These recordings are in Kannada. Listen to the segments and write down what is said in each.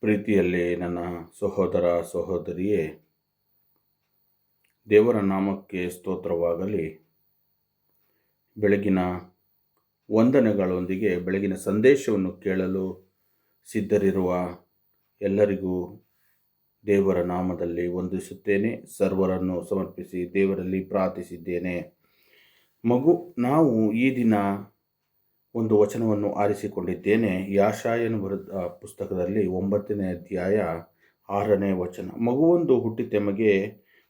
ಪ್ರೀತಿಯಲ್ಲಿ ನನ್ನ ಸಹೋದರ ಸಹೋದರಿಯೇ, ದೇವರ ನಾಮಕ್ಕೆ ಸ್ತೋತ್ರವಾಗಲಿ. ಬೆಳಗಿನ ವಂದನೆಗಳೊಂದಿಗೆ ಬೆಳಗಿನ ಸಂದೇಶವನ್ನು ಕೇಳಲು ಸಿದ್ಧರಿರುವ ಎಲ್ಲರಿಗೂ ದೇವರ ನಾಮದಲ್ಲಿ ವಂದಿಸುತ್ತೇನೆ. ಸರ್ವರನ್ನು ಸಮರ್ಪಿಸಿ ದೇವರಲ್ಲಿ ಪ್ರಾರ್ಥಿಸಿದ್ದೇನೆ. ಮಗು, ನಾವು ಈ ದಿನ ಒಂದು ವಚನವನ್ನು ಆರಿಸಿಕೊಂಡಿದ್ದೇನೆ. ಯಾಶಾಯನ ವಿರುದ್ಧ ಪುಸ್ತಕದಲ್ಲಿ ಒಂಬತ್ತನೇ ಅಧ್ಯಾಯ ಆರನೇ ವಚನ. ಮಗುವೊಂದು ಹುಟ್ಟಿತೆಮಗೆ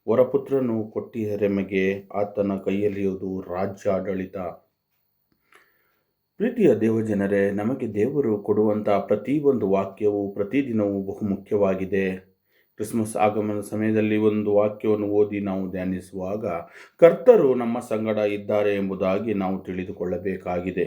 ವರಪುತ್ರನು ಕೊಟ್ಟಿರೆಮಗೆ ಆತನ ಕೈಯಲ್ಲಿಯುವುದು ರಾಜ್ಯಾಡಳಿತ. ಪ್ರೀತಿಯ ದೇವಜನರೇ, ನಮಗೆ ದೇವರು ಕೊಡುವಂಥ ಪ್ರತಿಯೊಂದು ವಾಕ್ಯವು ಪ್ರತಿದಿನವೂ ಬಹು ಮುಖ್ಯವಾಗಿದೆ ಕ್ರಿಸ್ಮಸ್ ಆಗಮನ ಸಮಯದಲ್ಲಿ ಒಂದು ವಾಕ್ಯವನ್ನು ಓದಿ ನಾವು ಧ್ಯಾನಿಸುವಾಗ, ಕರ್ತರು ನಮ್ಮ ಸಂಗಡ ಇದ್ದಾರೆ ಎಂಬುದಾಗಿ ನಾವು ತಿಳಿದುಕೊಳ್ಳಬೇಕಾಗಿದೆ.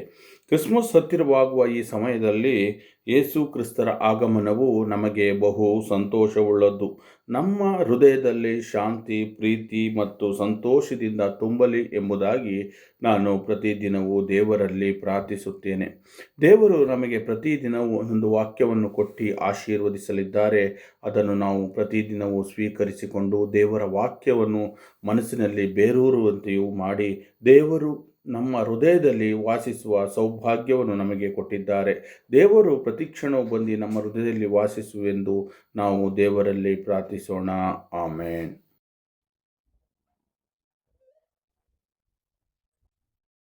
ಕ್ರಿಸ್ಮಸ್ ಹತ್ತಿರವಾಗುವ ಈ ಸಮಯದಲ್ಲಿ ಯೇಸು ಕ್ರಿಸ್ತರ ಆಗಮನವು ನಮಗೆ ಬಹು ಸಂತೋಷವುಳ್ಳದ್ದು. ನಮ್ಮ ಹೃದಯದಲ್ಲಿ ಶಾಂತಿ, ಪ್ರೀತಿ ಮತ್ತು ಸಂತೋಷದಿಂದ ತುಂಬಲಿ ಎಂಬುದಾಗಿ ನಾನು ಪ್ರತಿದಿನವೂ ದೇವರಲ್ಲಿ ಪ್ರಾರ್ಥಿಸುತ್ತೇನೆ. ದೇವರು ನಮಗೆ ಪ್ರತಿದಿನವೂ ಒಂದೊಂದು ವಾಕ್ಯವನ್ನು ಕೊಟ್ಟು ಆಶೀರ್ವದಿಸಲಿದ್ದಾರೆ. ಅದನ್ನು ನಾವು ಪ್ರತಿದಿನವೂ ಸ್ವೀಕರಿಸಿಕೊಂಡು ದೇವರ ವಾಕ್ಯವನ್ನು ಮನಸ್ಸಿನಲ್ಲಿ ಬೇರೂರುವಂತೆಯೂ ಮಾಡಿ ದೇವರು ನಮ್ಮ ಹೃದಯದಲ್ಲಿ ವಾಸಿಸುವ ಸೌಭಾಗ್ಯವನ್ನು ನಮಗೆ ಕೊಟ್ಟಿದ್ದಾರೆ. ದೇವರು ಪ್ರತಿಕ್ಷಣವು ಬಂದು ನಮ್ಮ ಹೃದಯದಲ್ಲಿ ವಾಸಿಸುವೆಂದು ನಾವು ದೇವರಲ್ಲಿ ಪ್ರಾರ್ಥಿಸೋಣ. ಆಮೇನ್.